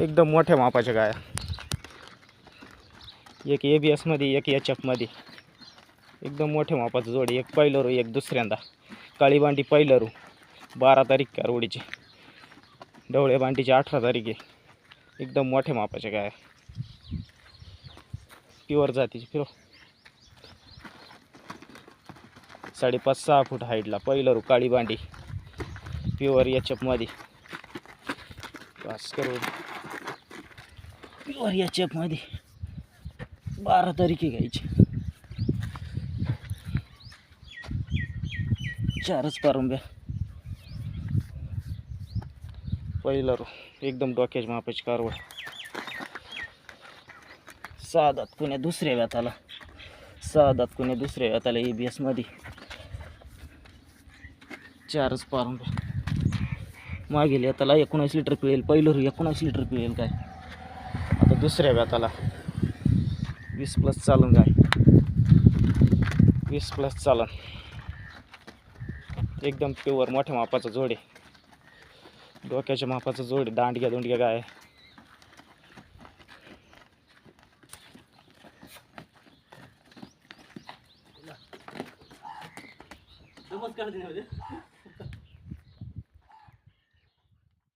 एकदम मोठ्या मापाच्या गाया. एक ए बी एसमध्ये एक एच एफमध्ये एकदम मोठ्या मापाचं जोडी एक पहिलं रू एक दुसऱ्यांदा. काळी बांडी पहिलं रू बारा तारीख कारवडीची डवळे बांडीची अठरा तारीख आहे. एकदम मोठ्या मापाच्या गाया. प्युअर जातीची फिरो साडेपाच सहा फूट हाईटला पहिलं रू काळी बांडी. प्युअर एच एफमध्ये बस करू प्युअर या चेपमध्ये बारा तारीखे घ्यायची. चारच पारंब्या. पहिला रो एकदम डोक्याच्या मापाची कारवड. सहा कुण्या दुसऱ्या व्याताला. सहा कुण्या दुसऱ्या व्याताला ए बी एसमध्ये चारच पारंब्या. मागील याताला एकोणीस लिटर पिळेल. पहिलं रू एकोणीस लिटर पिळेल काय? दुसऱ्या व्याताला वीस प्लस चालून काय वीस प्लस चालन. एकदम प्युअर मोठ्या मापाचा जोड. आहे डोक्याच्या मापाचा जोड. आहे दांडग्या दोंडग्या गाय. नमस्कार